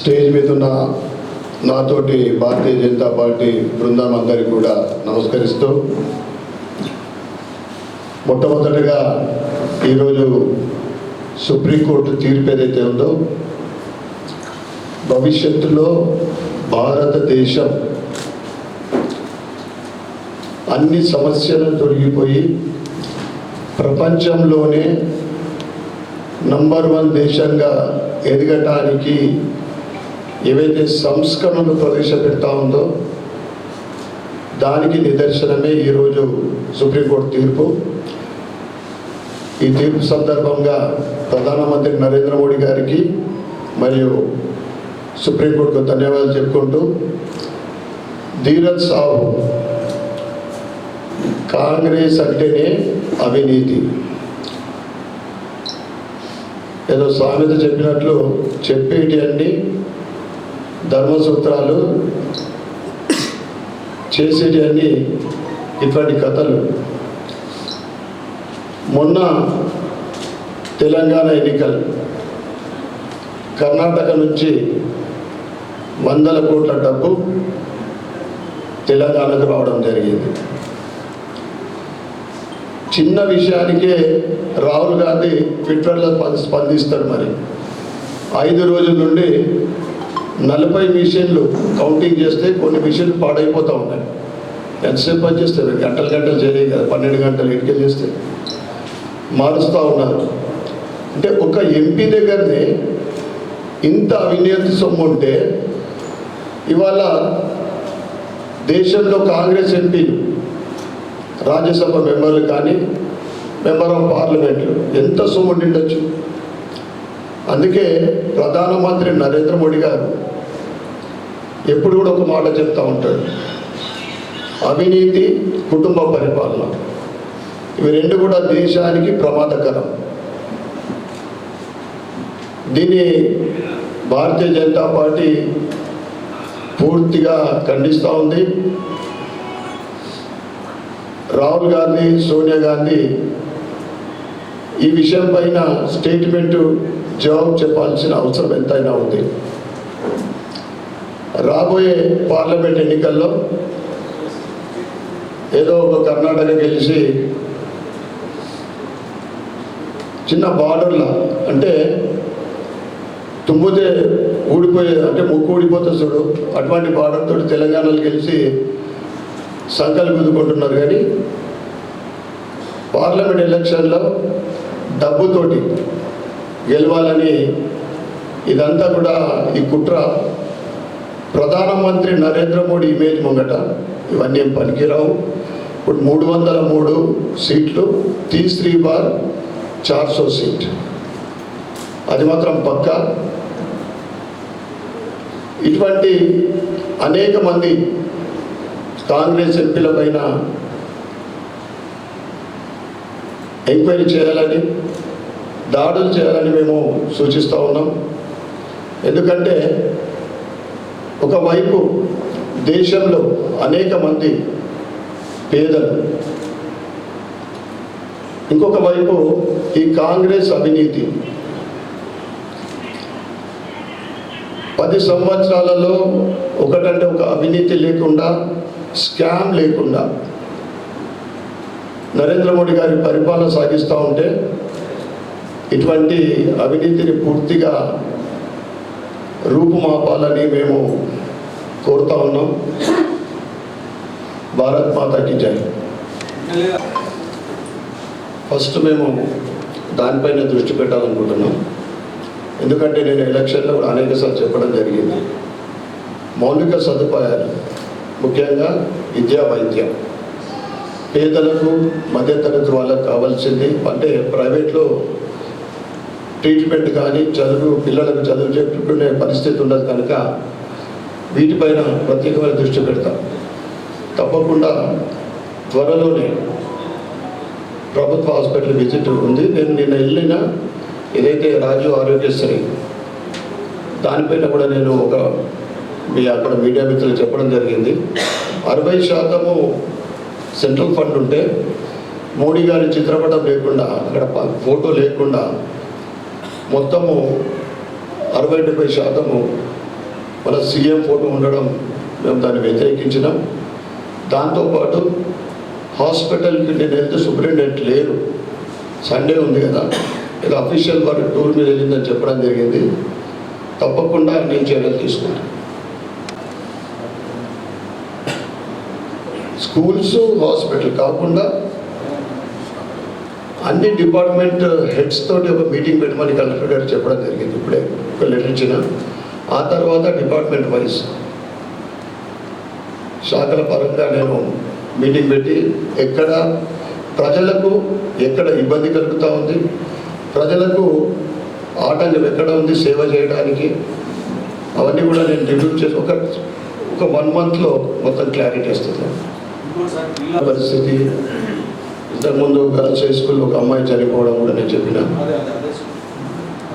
Stage మీద ఉన్న నాతోటి భారతీయ జనతా పార్టీ బృందం అందరికీ కూడా నమస్కరిస్తూ మొట్టమొదటిగా ఈరోజు సుప్రీంకోర్టు తీర్పు ఏదైతే ఉందో భవిష్యత్తులో భారతదేశం అన్ని సమస్యలు తొలగిపోయి ప్రపంచంలోనే నంబర్ వన్ దేశంగా ఎదగటానికి ఏవైతే సంస్కరణలు ప్రవేశపెడతా ఉందో దానికి నిదర్శనమే ఈరోజు సుప్రీంకోర్టు తీర్పు. ఈ తీర్పు సందర్భంగా ప్రధానమంత్రి నరేంద్ర మోడీ గారికి మరియు సుప్రీంకోర్టుకు ధన్యవాదాలు చెప్పుకుంటూ ధీరజ్ సాహు కాంగ్రెస్ అంటేనే అవినీతి. ఏదో సామెత చెప్పినట్లు చెప్పేటి అన్నీ ధర్మసూత్రాలు చేసేటి అన్ని ఇటువంటి కథలు. మొన్న తెలంగాణ ఎన్నికలు. కర్ణాటక నుంచి వందల కోట్ల డబ్బు తెలంగాణకు రావడం జరిగింది. చిన్న విషయానికే రాహుల్ గాంధీ ట్విట్టర్లో స్పందిస్తాడు మరి. ఐదు రోజుల నుండి నలభై మిషన్లు కౌంటింగ్ చేస్తే కొన్ని మిషన్లు పాడైపోతూ ఉన్నాయి. ఎంతసేపు పని చేస్తారు? గంటలు గంటలు చేయలేదు కదా. పన్నెండు గంటలు ఎటుకెళ్ళి చేస్తే మారుస్తూ ఉన్నారు. అంటే ఒక ఎంపీ దగ్గరనే ఇంత అవినీతి సొమ్ము ఉంటే ఇవాళ దేశంలో కాంగ్రెస్ ఎంపీలు రాజ్యసభ మెంబర్లు కానీ మెంబర్ ఆఫ్ పార్లమెంట్లు ఎంత సొమ్ము ఉండొచ్చు అందుకే ప్రధానమంత్రి నరేంద్ర మోడీ గారు ఎప్పుడు కూడా ఒక మాట చెప్తూ ఉంటాడు. అవినీతి కుటుంబ పరిపాలన. ఇవి రెండు కూడా దేశానికి ప్రమాదకరం. దీన్ని భారతీయ జనతా పార్టీ పూర్తిగా ఖండిస్తూ ఉంది. రాహుల్ గాంధీ సోనియా గాంధీ ఈ విషయం పైన స్టేట్మెంట్ జవాబు చెప్పాల్సిన అవసరం ఎంతైనా ఉంది. రాబోయే పార్లమెంట్ ఎన్నికల్లో ఏదో ఒక కర్ణాటక గెలిచి చిన్న బార్డర్లా అంటే తుమ్మితే ఊడిపోయే అంటే ముక్కు ఊడిపోతే చూడు అటువంటి బార్డర్ తోటి తెలంగాణలో గెలిచి సంకలు గుద్దుకుంటున్నారు కానీ పార్లమెంట్ ఎలక్షన్లో డబ్బుతోటి గెలవాలని ఇదంతా కూడా ఈ కుట్ర ప్రధానమంత్రి నరేంద్ర మోడీ ఇమేజ్ ముంగట ఇవన్నీ ఏం పనికిరావు ఇప్పుడు మూడు వందల మూడు సీట్లు తీస్త్రీ బార్ చార్సో సీట్. అది మాత్రం పక్కా. ఇటువంటి అనేక మంది కాంగ్రెస్ ఎంపీల పైన ఎంక్వైరీ చేయాలని దాడులు చేయాలని మేము సూచిస్తూ ఉన్నాం. ఎందుకంటే ఒకవైపు దేశంలో అనేక మంది పేదలు. ఇంకొక వైపు ఈ కాంగ్రెస్ అవినీతి. పది సంవత్సరాలలో ఒకటంటే ఒక అవినీతి లేకుండా స్కామ్ లేకుండా నరేంద్ర మోడీ గారి పరిపాలన సాగిస్తూ ఉంటే ఇటువంటి అవినీతిని పూర్తిగా రూపుమాపాలని మేము కోరుతా ఉన్నాం. భారత్ మాతాకి జై. ఫస్ట్ మేము దానిపైన దృష్టి పెట్టాలనుకుంటున్నాం. ఎందుకంటే నేను ఎలక్షన్లో కూడా అనేకసార్లు చెప్పడం జరిగింది. మౌలిక సదుపాయాలు ముఖ్యంగా విద్యా వైద్యం. పేదలకు మధ్యతరగతి వాళ్ళకు కావాల్సింది. అంటే ప్రైవేట్లో ట్రీట్మెంట్ కానీ చదువు పిల్లలకు చదువు చెప్పుకునే పరిస్థితి ఉండదు కనుక వీటిపైన ప్రత్యేకమైన దృష్టి పెడతాం. తప్పకుండా త్వరలోనే ప్రభుత్వ హాస్పిటల్ విజిట్ ఉంది. నేను నిన్న వెళ్ళిన ఏదైతే రాజు ఆరోగ్యశ్రీ దానిపైన కూడా నేను ఒక మీ అక్కడ మీడియా మిత్రులు చెప్పడం జరిగింది. అరవై శాతము సెంట్రల్ ఫండ్ ఉంటే మోడీ గారి చిత్రపటం లేకుండా అక్కడ ఫోటో లేకుండా మొత్తము అరవై డెబ్బై శాతము మన సీఎం ఫోటో ఉండడం మేము దాన్ని వ్యతిరేకించినాం. దాంతోపాటు హాస్పిటల్కి నేను వెళ్తే సూపరింటెండెంట్ లేరు. సండే ఉంది కదా. ఏదో అఫీషియల్ వారి టూర్ మీద వెళ్ళిందని చెప్పడం జరిగింది. తప్పకుండా నేను చర్యలు తీసుకుంటాను. స్కూల్స్ హాస్పిటల్ కాకుండా అన్ని డిపార్ట్మెంట్ హెడ్స్ తోటి ఒక మీటింగ్ పెట్టమని కలెక్టర్ గారు చెప్పడం జరిగింది. ఇప్పుడే ఒక లెటర్ ఇచ్చిన. ఆ తర్వాత డిపార్ట్మెంట్ వైజ్ శాఖల పరంగా నేను మీటింగ్ పెట్టి ఎక్కడ ప్రజలకు ఎక్కడ ఇబ్బంది కలుగుతూ ఉంది ప్రజలకు ఆటంకం ఎక్కడ ఉంది సేవ చేయడానికి అవన్నీ కూడా నేను రివ్యూ చేసి ఒక ఒక వన్ మంత్లో మొత్తం క్లారిటీ వస్తుంది. పరిస్థితి ఇంతకుముందు గర్ల్స్ హై స్కూల్లో ఒక అమ్మాయి చనిపోవడం కూడా నేను చెప్పిన.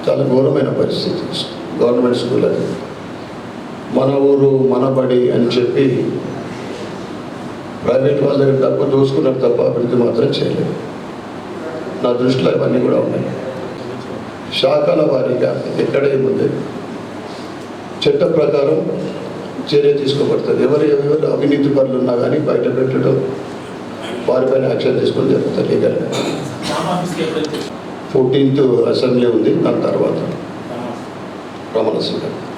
చాలా ఘోరమైన పరిస్థితి. గవర్నమెంట్ స్కూల్ అది. మన ఊరు మన బడి అని చెప్పి ప్రైవేట్ వాళ్ళ దగ్గర తప్ప దోసుకున్నారు తప్ప అభివృద్ధి మాత్రం చేయలేదు. నా దృష్టిలో ఇవన్నీ కూడా ఉన్నాయి. శాఖల వారీగా ఎక్కడ ఏముంది చట్ట ప్రకారం చర్య తీసుకోబడుతుంది. ఎవరు ఎవరు అవినీతి పనులు ఉన్నా కానీ బయట పెట్టడం వారిపైన యాక్షన్ తీసుకొని జరుగుతుంది లీగల్గా. ఫోర్టీన్త్ అసెంబ్లీ ఉంది దాని తర్వాత. Vamos lá, senhor.